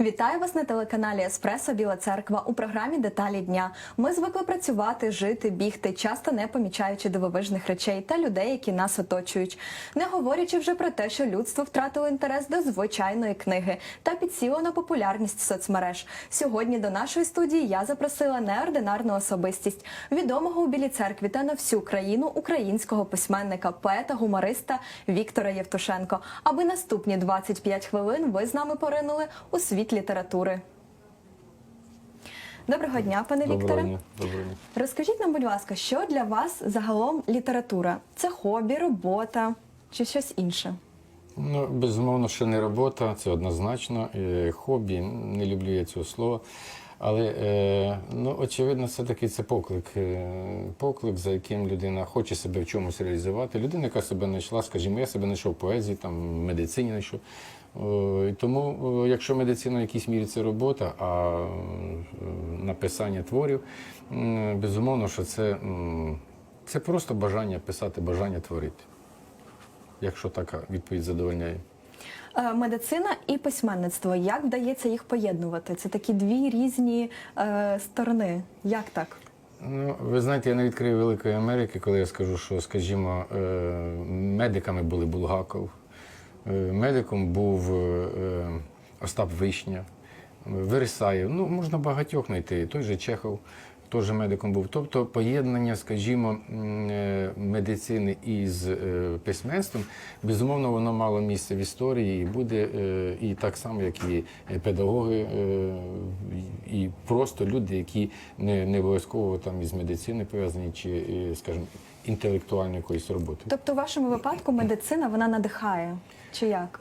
Вітаю вас на телеканалі Еспресо Біла Церква у програмі Деталі дня. Ми звикли працювати, жити, бігти, часто не помічаючи дивовижних речей та людей, які нас оточують. Не говорячи вже про те, що людство втратило інтерес до звичайної книги та підсіло на популярність соцмереж. Сьогодні до нашої студії я запросила неординарну особистість, відомого у Білій церкві та на всю країну українського письменника, поета, гумориста Віктора Євтушенко. Аби наступні 25 хвилин ви з нами поринули у світ літератури. Доброго дня, пане Доброго Вікторе. дня. Доброго дня. Розкажіть нам, будь ласка, що для вас загалом література? Це хобі, робота чи щось інше? Ну, безумовно, що не робота, це однозначно. Е, Хобі, не люблю я цього слова. Але е, ну, очевидно, все-таки це поклик. Е, Поклик, за яким людина хоче себе в чомусь реалізувати. Людина, яка себе знайшла, скажімо, я себе знайшов в поезії, там, в медицині знайшов. О, і Тому, якщо медицина в якійсь мірі це робота, а е, написання творів, безумовно, що це, це просто бажання писати, бажання творити. Якщо така відповідь задовольняє. Е, Медицина і письменництво. Як вдається їх поєднувати? Це такі дві різні е, сторони. Як так? Ну, ви знаєте, я не відкрию Великої Америки, коли я скажу, що, скажімо, е, медиками були Булгаков, е, медиком був е, Остап Вишня, Вересаєв. Ну, можна багатьох знайти. Той же Чехов теж медиком був. Тобто поєднання, скажімо, е, медицини із е, письменством, безумовно, воно мало місце в історії і буде е, і так само, як і педагоги, е, і просто люди, які не, не обов'язково там із медицини пов'язані, чи, е, скажімо, інтелектуальною якоюсь роботою. Тобто, в вашому випадку медицина вона надихає? Чи як?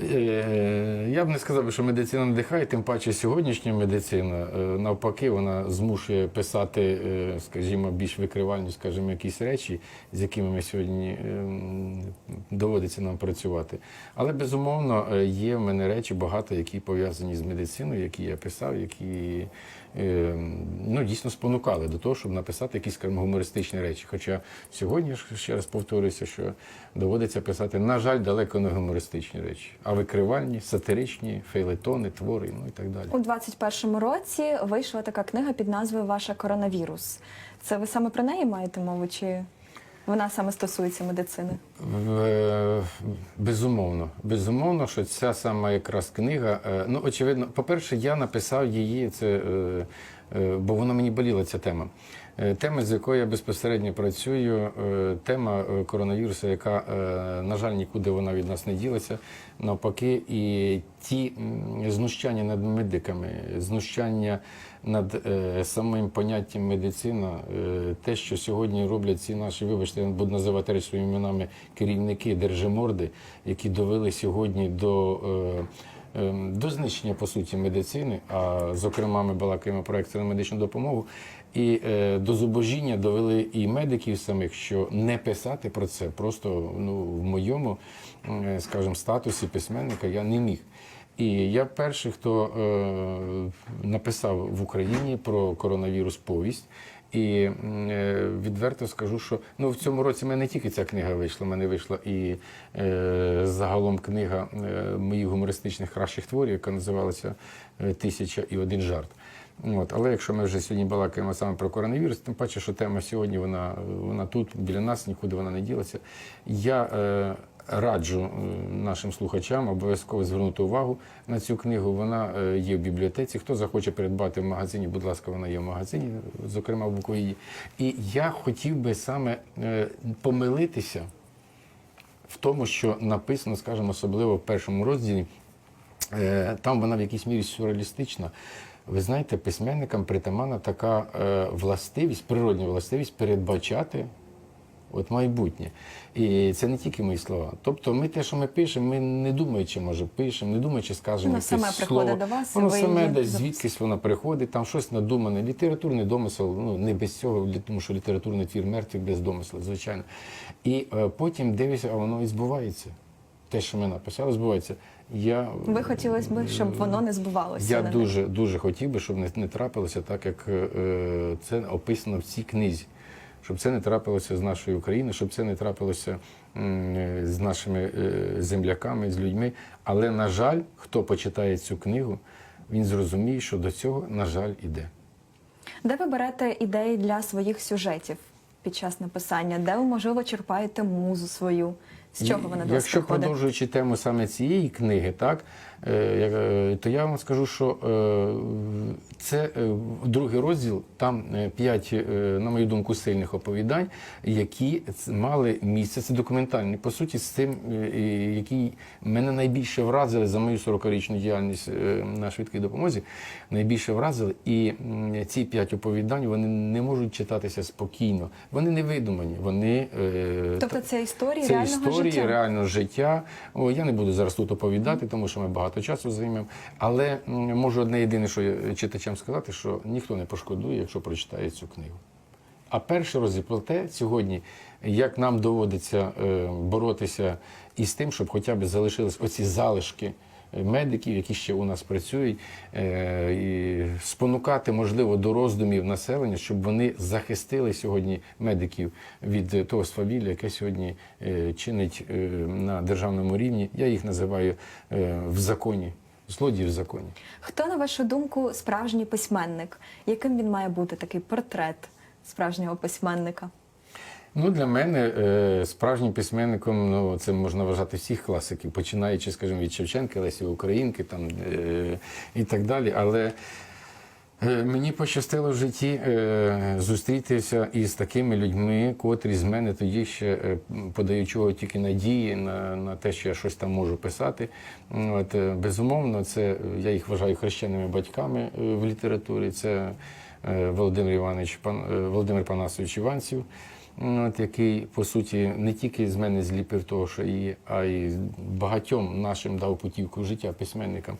Е, Я б не сказав, що медицина надихає, тим паче сьогоднішня медицина е, навпаки, вона змушує писати, е, скажімо, більш викривальні, скажімо, якісь речі, з якими ми сьогодні доводиться нам працювати. Але безумовно є в мене речі багато, які пов'язані з медициною, які я писав, які ну, дійсно спонукали до того, щоб написати якісь скажімо, гумористичні речі. Хоча сьогодні ще раз повторюся, що доводиться писати, на жаль, далеко не гумористичні речі, а викривальні, сатиричні, фейлетони, твори, ну і так далі. У 21-му році вийшла така книга під назвою Ваша коронавірус. Це ви саме про неї маєте мову? Чи вона саме стосується медицини? Безумовно, безумовно, що ця сама якраз книга. е, Ну, очевидно, по-перше, я написав її, це, е, е, бо вона мені боліла ця тема. Е, Тема, з якою я безпосередньо працюю, е, тема е, коронавірусу, яка, е, на жаль, нікуди вона від нас не ділася. Навпаки, і ті знущання над медиками, знущання над е, самим поняттям медицина, е, те, що сьогодні роблять ці наші, вибачте, я буду називати речі своїми іменами, керівники держиморди, які довели сьогодні до. е, До знищення по суті медицини, а зокрема ми балакаємо про екстрену медичну допомогу, і е, до зубожіння довели і медиків самих, що не писати про це просто ну, в моєму, скажімо, статусі письменника я не міг. І я перший, хто е, написав в Україні про коронавірус повість. І е, відверто скажу, що ну в цьому році в мене не тільки ця книга вийшла, в мене вийшла і е, загалом книга е, моїх гумористичних кращих творів, яка називалася е, Тисяча і один жарт. От, але якщо ми вже сьогодні балакаємо саме про коронавірус, тим паче, що тема сьогодні вона, вона тут, біля нас, нікуди вона не ділася. Я е, раджу нашим слухачам обов'язково звернути увагу на цю книгу. Вона е, є в бібліотеці. Хто захоче придбати в магазині, будь ласка, вона є в магазині, зокрема в Буковині. І я хотів би саме е, помилитися в тому, що написано, скажімо, особливо в першому розділі, е, там вона в якійсь мірі сюрреалістична. Ви знаєте, письменникам притаманна така властивість, природня властивість передбачати от майбутнє. І це не тільки мої слова. Тобто ми те, що ми пишемо, ми не думаючи, може, пишемо, не думаючи, скажемо Воно саме приходить до вас, Воно саме десь звідкись воно приходить, там щось надумане. Літературний домисел, ну не без цього, тому що літературний твір мертвий без домисла, звичайно. І е, потім дивишся, а воно і збувається. Те, що ми написали, збувається. Я, Ви хотілося б, щоб воно не збувалося. я дуже дуже хотів би, щоб не, не трапилося так, як е, це описано в цій книзі. Щоб це не трапилося з нашою Україною, щоб це не трапилося з нашими е, земляками, з людьми. Але, на жаль, хто почитає цю книгу, він зрозуміє, що до цього, на жаль, іде. Де ви берете ідеї для своїх сюжетів під час написання? Де ви, можливо, черпаєте музу свою? З чого вона Якщо продовжуючи тему саме цієї книги, так то я вам скажу, що е, це е, другий розділ, там е, п'ять, е, на мою думку, сильних оповідань, які мали місце. Це документальні, по суті, з тим, е, які мене найбільше вразили за мою 40-річну діяльність е, на швидкій допомозі. Найбільше вразили. І ці п'ять оповідань вони не можуть читатися спокійно. Вони не видумані. Вони е, Тобто це історії це реального історії життя? реального життя. О, я не буду зараз тут оповідати, тому що ми багато часу займемо. Але можу одне єдине, що читачам сказати, що ніхто не пошкодує, якщо прочитає цю книгу. А перше розіплате сьогодні, як нам доводиться е, боротися із тим, щоб хоча б залишились оці залишки е, медиків, які ще у нас працюють, е, і спонукати, можливо, до роздумів населення, щоб вони захистили сьогодні медиків від е, того свавілля, яке сьогодні е, чинить на державному рівні. Я їх називаю в законі, злодії в законі. Хто, на вашу думку, справжній письменник? Яким він має бути такий портрет справжнього письменника? Ну, для мене е, справжнім письменником ну, це можна вважати всіх класиків, починаючи, скажімо, від Шевченка, Лесі Українки там, е, і так далі. Але е, мені пощастило в житті зустрітися із такими людьми, котрі з мене тоді ще подають тільки надії на, на те, що я щось там можу писати. От, безумовно, це я їх вважаю хрещеними батьками в літературі. Це Володимир Іванович Володимир Панасович Іванців. От, який, по суті, не тільки з мене зліпив того, що і, а й багатьом нашим дав путівку життя письменникам.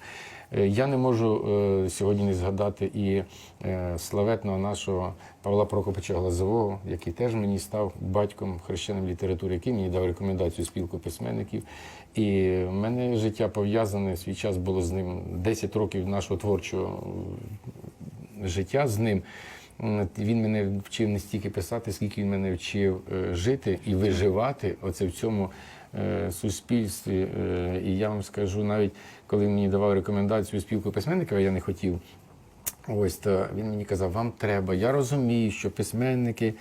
Е, Я не можу е, сьогодні не згадати і е, славетного нашого Павла Прокопича Глазового, який теж мені став батьком хрещеним літератури, який мені дав рекомендацію спілку письменників. І в мене життя пов'язане, свій час було з ним 10 років нашого творчого життя з ним. Він мене вчив не стільки писати, скільки він мене вчив е, жити і виживати оце в цьому е, суспільстві. Е, І я вам скажу, навіть коли він мені давав рекомендацію спілку письменників, я не хотів. Ось то він мені казав, вам треба. Я розумію, що письменники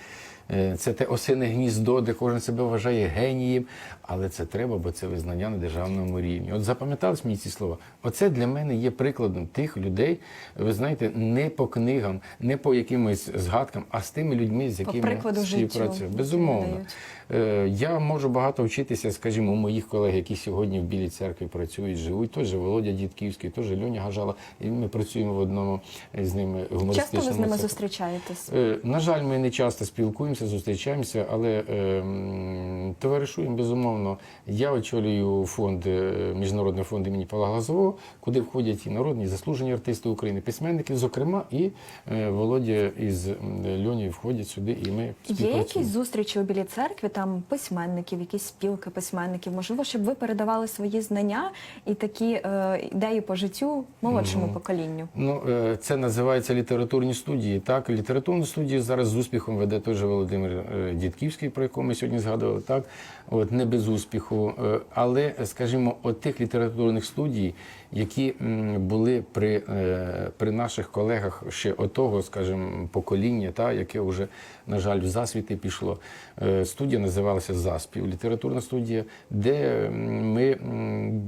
це те осине гніздо, де кожен себе вважає генієм, але це треба, бо це визнання на державному рівні. От запам'ятались мені ці слова. Оце для мене є прикладом тих людей, ви знаєте, не по книгам, не по якимось згадкам, а з тими людьми, з якими співпрацюю. Безумовно. Е, Я можу багато вчитися, скажімо, у моїх колег, які сьогодні в Білій церкві працюють, живуть. Той же Володя Дідківський, той же Льоня Гажала. І ми працюємо в одному з ними гумористичному Часто ви з ними цеху. зустрічаєтесь? Е, На жаль, ми не часто спілкуємося, зустрічаємося, але е, товаришуємо безумовно. Я очолюю фонд е, міжнародний фонд імені Павла Глазового, куди входять і народні і заслужені артисти України, письменники, зокрема, і е, Володя із м, Льонією входять сюди, і ми Є якісь зустрічі у Білій церкві, там письменників, якісь спілки письменників, можливо, щоб ви передавали свої знання і такі е, ідеї по життю молодшому поколінню? Ну, е, це називається літературні студії. Так, літературну студію зараз з успіхом веде той же Володимир е, Дідківський, про якого ми сьогодні згадували. Так, от не без успіху. Е, Але, скажімо, от тих літературних студій, які були при, е, при наших колегах ще отого, скажімо, покоління, та, яке вже, на жаль, в засвіти пішло. Студія називалася Заспів, літературна студія, де ми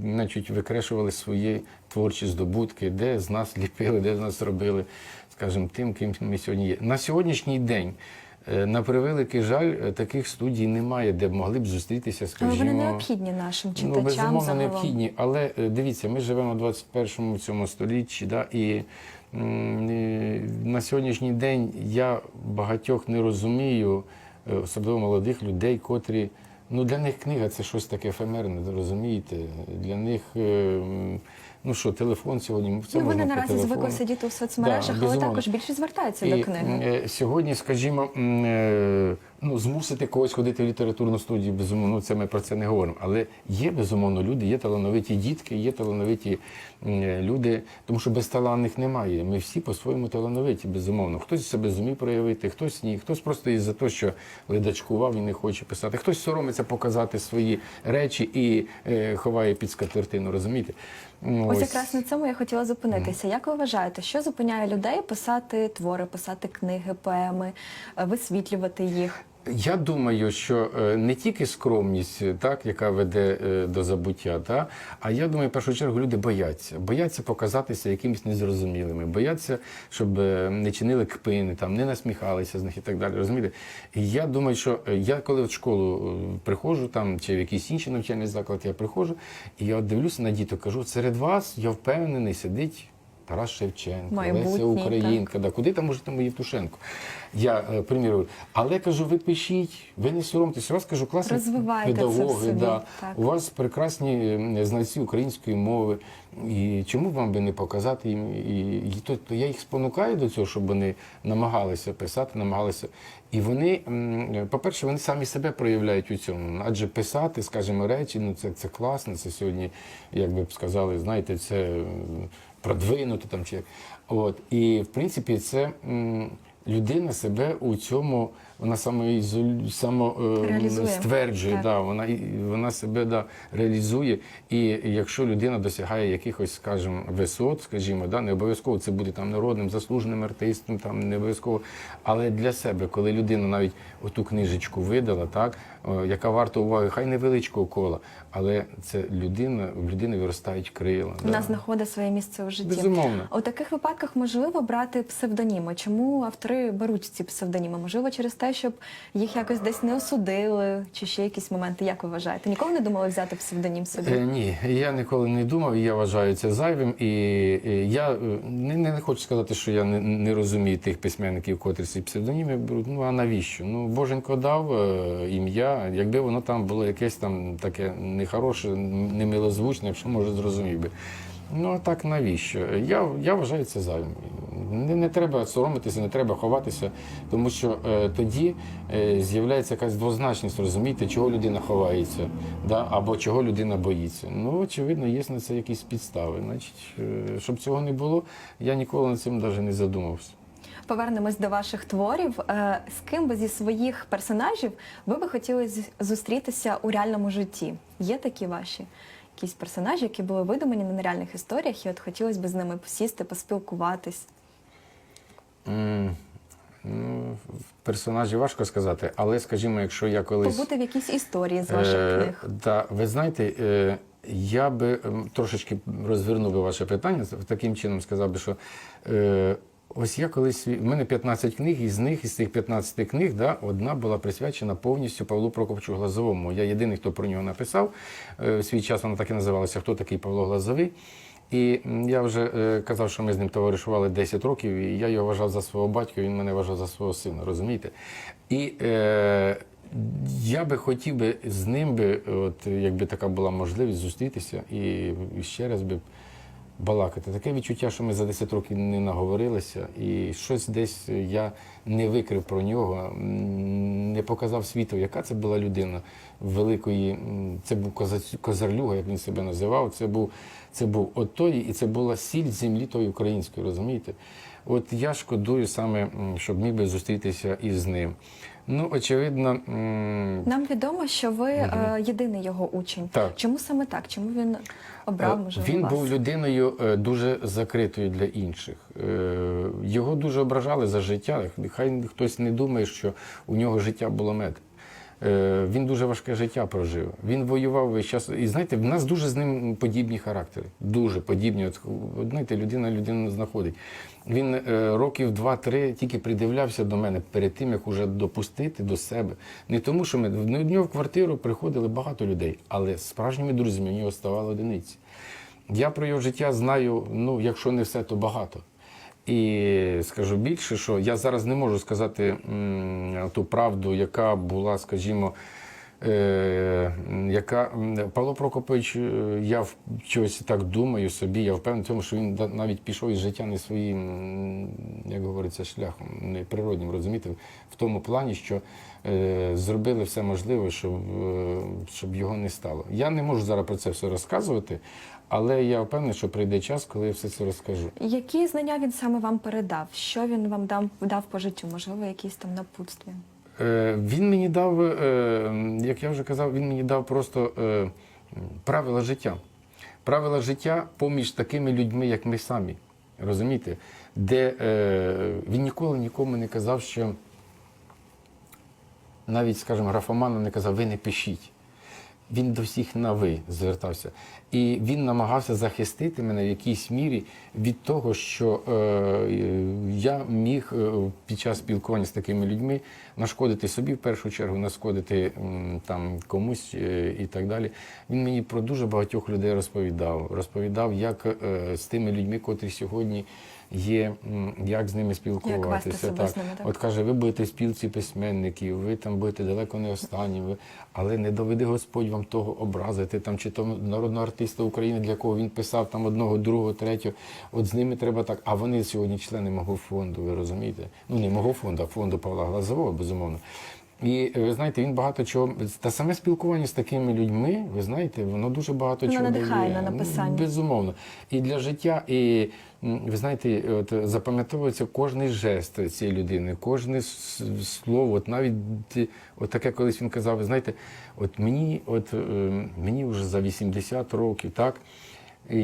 значить, викрешували свої творчі здобутки, де з нас ліпили, де з нас робили, скажімо, тим, ким ми сьогодні є. На сьогоднішній день. Е, На превеликий жаль, е, таких студій немає, де б могли б зустрітися, Але скажімо. вони необхідні нашим читачам Ну, безумовно, загалом. необхідні. Але е, дивіться, ми живемо в 21 цьому столітті, да, і на сьогоднішній день я багатьох не розумію, особливо молодих людей, котрі. Ну, для них книга це щось таке ефемерне, розумієте? Для них, ну що, телефон сьогодні. в Це Ну, вони наразі звикли сидіти у соцмережах, Да, але також більше звертаються І, до книги. е, Сьогодні, скажімо, е, ну, змусити когось ходити в літературну студію, безумовно, ну, це ми про це не говоримо. Але є, безумовно, люди, є талановиті дітки, є талановиті люди, тому що безталанних немає. Ми всі по-своєму талановиті, безумовно. Хтось себе зумів проявити, хтось ні, хтось просто із-за того, що ледачкував і не хоче писати, хтось соромиться показати свої речі і е, ховає під скатертину, розумієте? Ну, Ось якраз на цьому я хотіла зупинитися. Як ви вважаєте, що зупиняє людей писати твори, писати книги, поеми, е, висвітлювати їх? Я думаю, що е, не тільки скромність, е, так, яка веде е, до забуття, та, а я думаю, в першу чергу люди бояться. Бояться показатися якимось незрозумілими, бояться, щоб не чинили кпини, там, не насміхалися з них і так далі. Розумієте? І я думаю, що я коли в школу приходжу там, чи в якийсь інший навчальний заклад я приходжу, і я дивлюся на діток, кажу, серед вас, я впевнений, сидить. Тарас Шевченко, Леся Українка, да, куди там можете мої Євтушенко? Я е, примірюю. Але кажу, ви пишіть, ви не соромтесь. У вас кажу, класні Розвивайте педагоги, собі, да. так. у вас прекрасні знавці української мови. І чому б вам би не показати їм? І, і то, то я їх спонукаю до цього, щоб вони намагалися писати, намагалися. І вони, по-перше, вони самі себе проявляють у цьому. Адже писати, скажімо, речі, ну це, це класно. Це сьогодні, як би б сказали, знаєте, це м, продвинуто там чи. От. І в принципі, це людина себе у цьому, вона самоізолю, само, е, стверджує, Так. да, вона, вона себе да, реалізує. І якщо людина досягає якихось, скажімо, висот, скажімо, да, не обов'язково це буде там народним, заслуженим артистом, там не обов'язково. Але для себе, коли людина навіть оту книжечку видала, так, о, яка варта уваги, хай невеличкого кола, але це людина, в людини виростають крила. Вона знаходить своє місце у житті. Безумовно. У таких випадках можливо брати псевдоніми. Чому автори беруть ці псевдоніми? Можливо, через те, щоб їх якось десь не осудили, чи ще якісь моменти. Як ви вважаєте? Ніколи не думали взяти псевдонім собі? Е, ні, я ніколи не думав, я вважаю це зайвим. І е, я е, не, не хочу сказати, що я не, не розумію тих письменників, котрі ці псевдоніми беруть. Ну а навіщо? Ну, Боженько дав е, ім'я, якби воно там було якесь там таке нехороше, немилозвучне, якщо може зрозумів би. Ну а так навіщо? Я, я вважаю це зайвим. Не, не треба соромитися, не треба ховатися, тому що е, тоді е, з'являється якась двозначність, розумієте, чого людина ховається, да? або чого людина боїться. Ну, очевидно, є на це якісь підстави. Значить, е, щоб цього не було, я ніколи над цим навіть не задумався. Повернемось до ваших творів. Е, З ким би зі своїх персонажів ви би хотіли зустрітися у реальному житті? Є такі ваші якісь персонажі, які були видумані на нереальних історіях, і от хотілося б з ними посісти, поспілкуватись. М, Ну, персонажі важко сказати, але скажімо, якщо я колись. Побути в якійсь історії з ваших Е, книг. Да, ви знаєте, е, я би трошечки розвернув би ваше питання, таким чином сказав би, що е, ось я колись, в мене 15 книг, і з них, із цих 15 книг, да, одна була присвячена повністю Павлу Прокопчу Глазовому. Я єдиний, хто про нього написав. Е, В свій час вона так і називалася Хто такий Павло Глазовий. І я вже е, казав, що ми з ним товаришували 10 років, і я його вважав за свого батька, він мене вважав за свого сина, розумієте? І е, я би хотів би з ним би, от якби така була можливість зустрітися і, і ще раз би балакати. Таке відчуття, що ми за 10 років не наговорилися, і щось десь я не викрив про нього, не показав світу, яка це була людина великої. Це був коза- козарлюга, як він себе називав. Це був, це був от той, і це була сіль землі тої української, розумієте? От я шкодую саме, щоб міг би зустрітися із ним. Ну, очевидно, м, Нам відомо, що ви е, єдиний його учень. Так. Чому саме так? Чому він обрав Е, Він вас? був людиною е, дуже закритою для інших. Е, Його дуже ображали за життя. Хай хтось не думає, що у нього життя було мед. Е, Він дуже важке життя прожив. Він воював весь час. І знаєте, в нас дуже з ним подібні характери. Дуже подібні. От, знаєте, людина людину знаходить. Він е, років два-три тільки придивлявся до мене перед тим, як уже допустити до себе. Не тому, що ми в нього в квартиру приходили багато людей, але справжніми друзями у нього ставали одиниці. Я про його життя знаю, ну, якщо не все, то багато. І скажу більше, що я зараз не можу сказати м, ту правду, яка була, скажімо, яка Павло Прокопович, е, я в чогось так думаю собі, я впевнений в тому, що він навіть пішов із життя не своїм, як говориться, шляхом, не природнім, розумієте, в тому плані, що е, зробили все можливе, щоб, е, щоб його не стало. Я не можу зараз про це все розказувати, але я впевнений, що прийде час, коли я все це розкажу. Які знання він саме вам передав? Що він вам дав, дав по життю? Можливо, якісь там напутстві? Е, Він мені дав, е, як я вже казав, він мені дав просто е, правила життя. Правила життя поміж такими людьми, як ми самі. Розумієте? Де він ніколи нікому не казав, що навіть, скажімо, графоману не казав, ви не пишіть. Він до всіх на ви звертався. І він намагався захистити мене в якійсь мірі від того, що е, я міг е, під час спілкування з такими людьми нашкодити собі в першу чергу, нашкодити там комусь е, і так далі. Він мені про дуже багатьох людей розповідав. Розповідав, як е, з тими людьми, котрі сьогодні є, як з ними спілкуватися. з ними, так? От каже, ви будете спілці письменників, ви там будете далеко не останні, ви, але не доведи Господь вам того образити, там, чи то народного артиста України, для кого він писав там одного, другого, третього. От з ними треба так. А вони сьогодні члени мого фонду, ви розумієте? Ну не мого фонду, а фонду Павла Глазового, безумовно. І ви знаєте, він багато чого. Та саме спілкування з такими людьми, ви знаєте, воно дуже багато Воно чого надихає дає. на написання. Безумовно. І для життя, і ви знаєте, от запам'ятовується кожний жест цієї людини, кожне слово. От навіть от таке колись він казав, ви знаєте, от мені, от е, мені вже за 80 років, так. І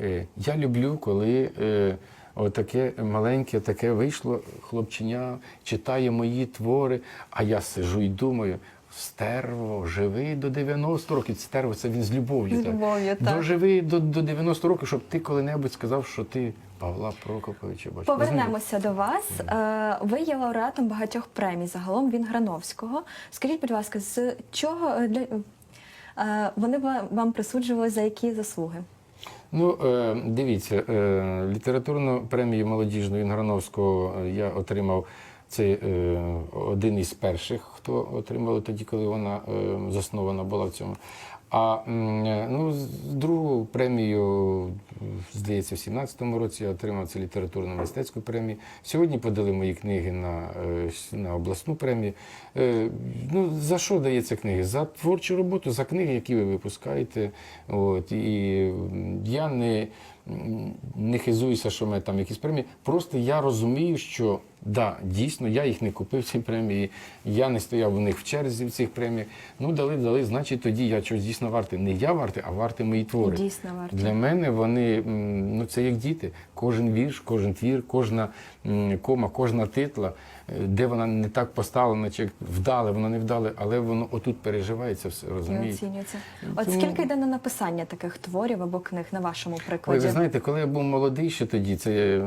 е, я люблю, коли е, отаке маленьке, таке вийшло хлопчиня, читає мої твори, а я сижу і думаю. Стерво, живи до 90 років. Стерво, це він з любов'ю. З любов'ю, так. Доживи до, до 90 років, щоб ти коли-небудь сказав, що ти Павла Прокоповича бачиш. Повернемося до вас. Е, Ви є лауреатом багатьох премій. Загалом він Грановського. Скажіть, будь ласка, з чого е, для е, вони ва- вам присуджували за які заслуги? Ну, е, дивіться, е, літературну премію молодіжну Інграновського е, я отримав. Це один із перших, хто отримали тоді, коли вона заснована була в цьому. А е, ну, другу премію, здається, в 17-му році я отримав це літературно мистецьку премію. Сьогодні подали мої книги на, е, на обласну премію. Е, ну, за що дається книги? За творчу роботу, за книги, які ви випускаєте. От, і я не, не хизуюся, що мене там якісь премії. Просто я розумію, що да, дійсно, я їх не купив ці премії, я не стояв у них в черзі в цих преміях. Ну, дали, дали, значить, тоді я чогось дійсно вартий. Не я вартий, а вартий мої твори. Дійсно варто. Для мене вони ну це як діти. Кожен вірш, кожен твір, кожна кома, кожна титла, де вона не так поставлена, чи вдале, вона не вдале, але воно отут переживається все, І розумієте? оцінюється. От Тому- скільки йде на написання таких творів або книг на вашому Ой, прикладі? ви знаєте, коли я був молодий ще тоді, це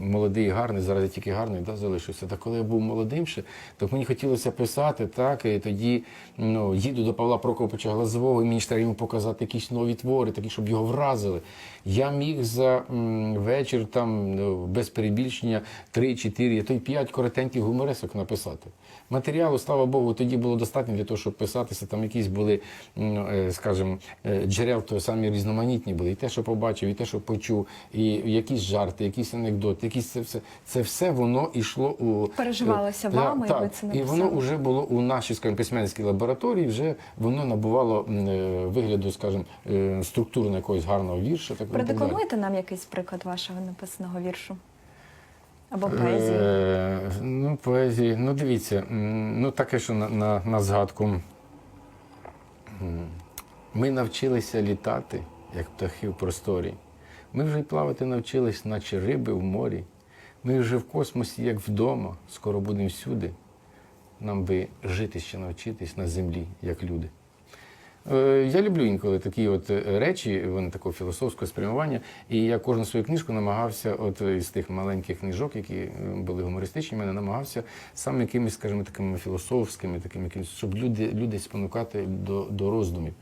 молодий і гарний, зараз я тільки гарний да, залишився. Та коли я був молодим ще, то мені хотілося писати, так, і тоді ну, їду до Павла Прокоповича Глазового, і мені ж треба йому показати якісь нові твори, такі, щоб його вразили. Я міг за м, вечір там ну, без перебільшення 3-4, а то й 5 коротеньких гуморесок написати. Матеріалу, слава Богу, тоді було достатньо для того, щоб писатися. Там якісь були, е, скажімо, е, джерел, то самі різноманітні були. І те, що побачив, і те, що почув, і якісь жарти, якісь анекдоти, якісь це все. Це все воно йшло у Переживалося е, вами, і ви це І воно вже було у нашій скажімо, письменницькій лабораторії, вже воно набувало е, вигляду, скажімо, е, структурно якогось гарного вірша. Так, і так далі. Продекламуєте нам якийсь приклад вашого написаного віршу? Або поезії? Е, ну, поезії. Ну, дивіться, ну таке, що на, на, на згадку. Ми навчилися літати, як птахи в просторі. Ми вже й плавати навчились, наче риби в морі. Ми вже в космосі, як вдома, скоро будемо всюди. Нам би жити ще навчитись на землі, як люди. Е, Я люблю інколи такі от е, речі, вони такого філософського спрямування. І я кожну свою книжку намагався, от із тих маленьких книжок, які е, були гумористичні, мене намагався саме якимись, скажімо, такими філософськими, такими щоб люди, люди спонукати до, до роздумів.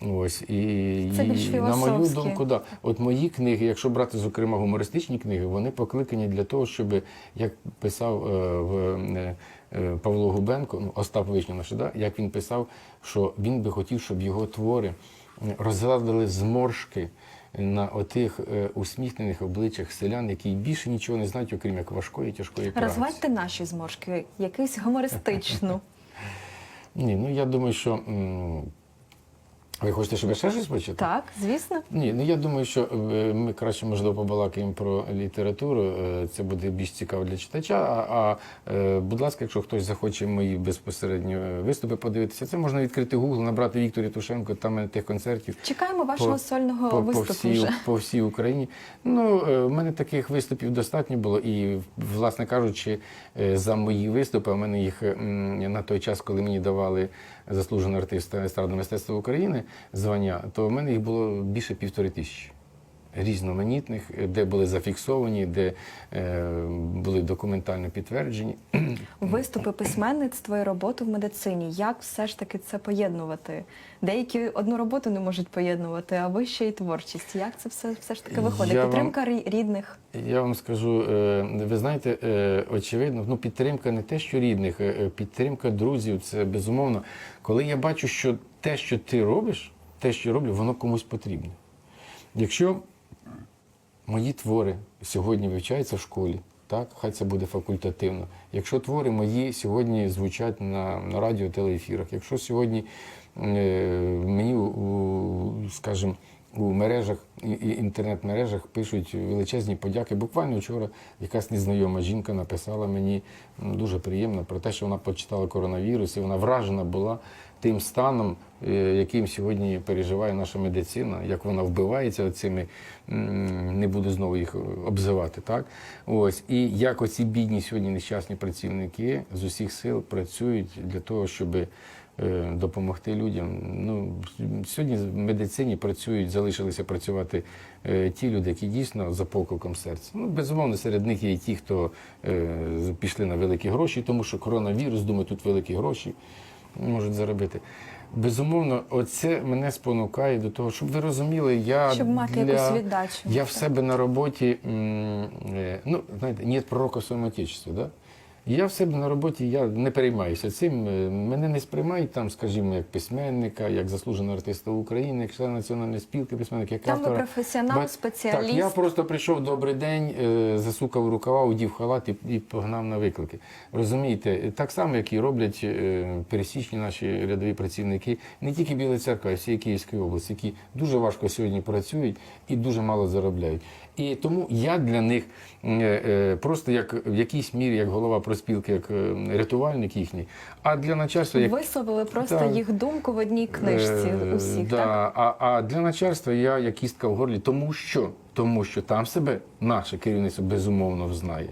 Ось і, Це і більш на мою думку, да. От мої книги, якщо брати, зокрема, гумористичні книги, вони покликані для того, щоб, як писав е, в е, е, Павло Губенко, ну, Остап Вишня наш, да, як він писав, що він би хотів, щоб його твори розгладили зморшки на отих е, усміхнених обличчях селян, які більше нічого не знають, окрім як важкої, тяжкої праці. Розвадьте наші зморшки, якусь гумористичну. Ні, ну я думаю, що. м, Ви хочете, щоб я ще щось почитав? Так, звісно. Ні, ну я думаю, що е, ми краще можливо побалакаємо про літературу. е, Це буде більш цікаво для читача. А, а е, будь ласка, якщо хтось захоче мої безпосередньо виступи подивитися, це можна відкрити Google, набрати Віктор Ятушенко, там тих концертів. Чекаємо вашого По- сольного по, по, виступу всій, вже. по всій Україні. Ну, в мене таких виступів достатньо було, і, власне кажучи, за мої виступи, в мене їх на той час, коли мені давали заслуженого артиста естрадного мистецтва України звання, то в мене їх було більше півтори тисячі. Різноманітних, е, де були зафіксовані, де е, були документально підтверджені. Виступи, письменництво і роботу в медицині. Як все ж таки це поєднувати? Деякі одну роботу не можуть поєднувати, а ви ще й творчість. Як це все, все ж таки виходить? Я Підтримка рі- рідних. Я вам скажу, е, ви знаєте, е, очевидно, ну підтримка не те, що рідних, підтримка друзів це безумовно. Коли я бачу, що те, що ти робиш, те, що роблю, воно комусь потрібне. Якщо мої твори сьогодні вивчаються в школі, так, хай це буде факультативно. Якщо твори мої сьогодні звучать на, на радіо, телеефірах, якщо сьогодні е, мені, скажімо, у мережах, і- інтернет-мережах пишуть величезні подяки. Буквально вчора якась незнайома жінка написала мені дуже приємно про те, що вона почитала коронавірус, і вона вражена була тим станом, е, яким сьогодні переживає наша медицина, як вона вбивається цими, не буду знову їх обзивати. Так? Ось. І як оці бідні сьогодні нещасні працівники з усіх сил працюють для того, щоб е, допомогти людям. Ну, сьогодні в медицині працюють, залишилися працювати е, ті люди, які дійсно за покликом серця. Ну, безумовно, серед них є і ті, хто е, пішли на великі гроші, тому що коронавірус, думаю, тут великі гроші можуть заробити. Безумовно, оце мене спонукає до того, щоб ви розуміли, я Щоб мати для... якусь віддачу. Я в себе на роботі, е, ну, знаєте, нет пророка своєму отечестві, да? Я в себе на роботі я не переймаюся цим. Е, Мене не сприймають там, скажімо, як письменника, як заслуженого артиста України, як члена національної спілки письменника, як Там ви автора. професіонал, Ба- спеціаліст. Так, я просто прийшов добрий день, е, засукав рукава, удів халат і, і погнав на виклики. Розумієте, так само, як і роблять е, пересічні наші рядові працівники, не тільки Біла Церква, а всієї Київської області, які дуже важко сьогодні працюють і дуже мало заробляють. І тому я для них е, е, просто як в якійсь мірі, як голова проспілки, як е, рятувальник їхній, а для начальства як Висловили просто Так. їх думку в одній книжці усіх. да. Так? А, а для начальства я як кістка в горлі, тому що, тому що там себе наше керівництво безумовно знає.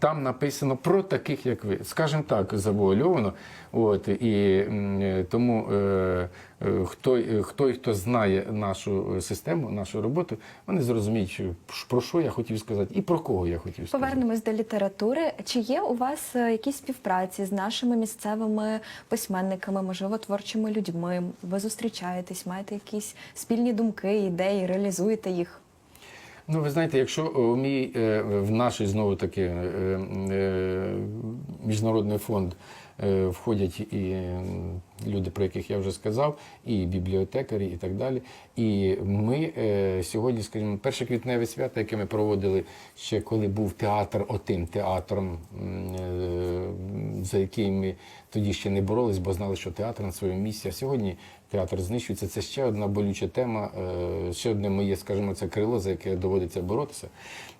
Там написано про таких, як ви. Скажімо так, завуальовано. От, і е, тому е, е, хто, е, хто хто знає нашу систему, нашу роботу, вони зрозуміють, про що я хотів сказати і про кого я хотів сказати. Повернемось до літератури. Чи є у вас якісь співпраці з нашими місцевими письменниками, можливо, творчими людьми? Ви зустрічаєтесь, маєте якісь спільні думки, ідеї, реалізуєте їх? Ну, ви знаєте, якщо у мій е, в наш знову таки е, е, міжнародний фонд е, входять і е, люди, про яких я вже сказав, і бібліотекарі, і так далі. І ми е, сьогодні, скажімо, перше квітневе свято, яке ми проводили ще коли був театр отим театром, е, за який ми тоді ще не боролись, бо знали, що театр на своєму місці. А сьогодні театр знищується. Це ще одна болюча тема, е, ще одне моє, скажімо, це крило, за яке доводиться боротися.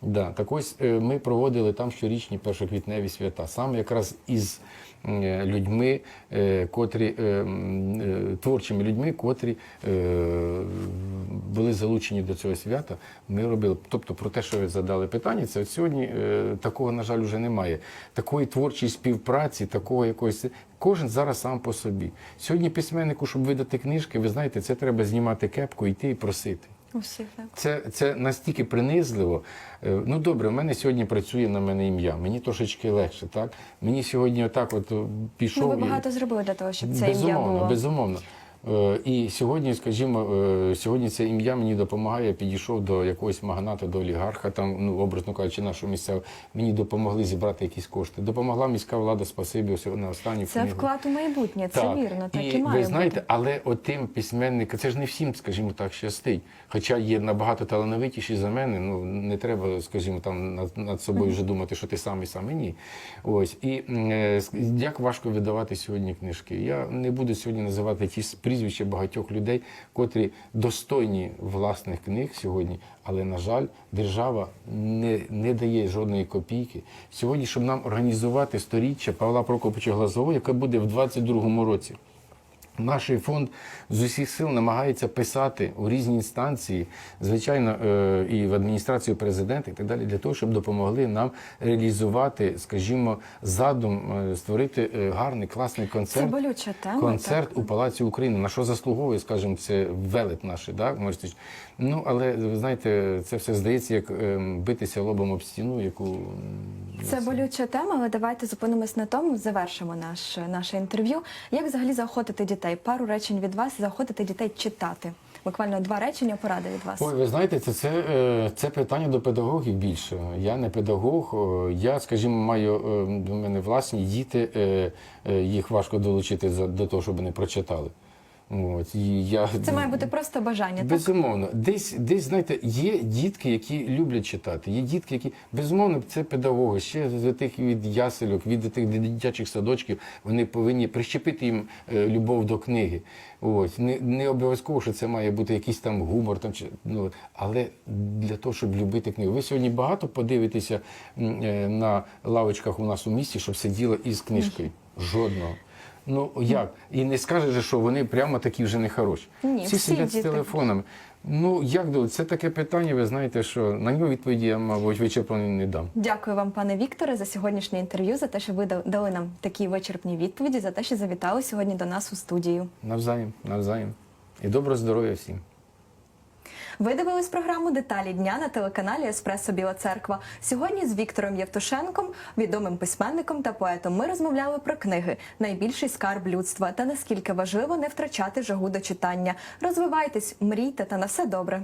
Да, так ось е, ми проводили там щорічні першоквітневі свята, саме якраз із е, людьми, котрі творчими людьми, котрі були залучені до цього свята. Ми робили. Тобто, про те, що ви задали питання, це от сьогодні такого, на жаль, вже немає. Такої творчої співпраці, такого якоїсь. Кожен зараз сам по собі. Сьогодні письменнику, щоб видати книжки, ви знаєте, це треба знімати кепку, йти і просити. Усі, так. Це, це настільки принизливо. Е, Ну добре, в мене сьогодні працює на мене ім'я. Мені трошечки легше, так? Мені сьогодні отак от е, пішов. Ну, ви і- багато зробили для того, щоб це ім'я безумовно, було. безумовно. Е, І сьогодні, скажімо, е, сьогодні це ім'я мені допомагає. Я підійшов до якогось магната, до олігарха, там, ну, образно кажучи, нашого місцевого. Мені допомогли зібрати якісь кошти. Допомогла міська влада, спасибі, ось на останню Це книгу. вклад у майбутнє, це вірно, так і, і має ви знаєте, бути. але отим письменникам, це ж не всім, скажімо так, щастить. Хоча є набагато талановитіші за мене. Ну не треба, скажімо, там над, над собою вже думати, що ти самий самий ні. Ось і е, як важко видавати сьогодні книжки. Я не буду сьогодні називати ті с- прізвища багатьох людей, котрі достойні власних книг сьогодні. Але на жаль, держава не, не дає жодної копійки. Сьогодні, щоб нам організувати сторіччя Павла Прокопича Глазового, яке буде в 22-му році. Наш фонд з усіх сил намагається писати у різні інстанції, звичайно, е, і в адміністрацію президента, і так далі, для того, щоб допомогли нам реалізувати, скажімо, задум, е, створити е, гарний, класний концерт. Це болюча тема. Концерт так. у Палаці України, на що заслуговує, скажімо, це велет наш, так, можете. Ну, але ви знаєте, це все здається, як ем, битися лобом об стіну, яку Це болюча тема, але давайте зупинимось на тому, завершимо наш, наше інтерв'ю. Як взагалі заохотити дітей? Пару речень від вас заохотити дітей читати. Буквально два речення поради від вас. Ой, ви знаєте, це, це, е, це питання до педагогів більше. Я не педагог, я, скажімо, маю е, до мене власні діти, е, е, їх важко долучити до того, щоб вони прочитали. От, і я, Це має бути просто бажання, так? Безумовно, десь, десь знаєте, є дітки, які люблять читати. Є дітки, які безумовно це педагоги. Ще з тих від ясельок, від тих дитячих садочків вони повинні прищепити їм е, любов до книги. Ось не, не обов'язково, що це має бути якийсь там гумор, там чи ну але для того, щоб любити книгу. Ви сьогодні багато подивитеся е, на лавочках у нас у місті, щоб сиділо із книжкою. Жодного. Ну як? І не скажеш, що вони прямо такі вже не хороші. Ні, всі всі сидять з телефонами. Ну як до це таке питання? Ви знаєте, що на нього відповіді я, мабуть, вичерпно не дам. Дякую вам, пане Вікторе, за сьогоднішнє інтерв'ю, за те, що ви да- дали нам такі вичерпні відповіді, за те, що завітали сьогодні до нас у студію. Навзаєм, навзаєм. І доброго здоров'я всім. Ви дивились програму Деталі дня на телеканалі Еспресо Біла Церква. Сьогодні з Віктором Євтушенком, відомим письменником та поетом, ми розмовляли про книги Найбільший скарб людства та наскільки важливо не втрачати жагу до читання. Розвивайтесь, мрійте та на все добре.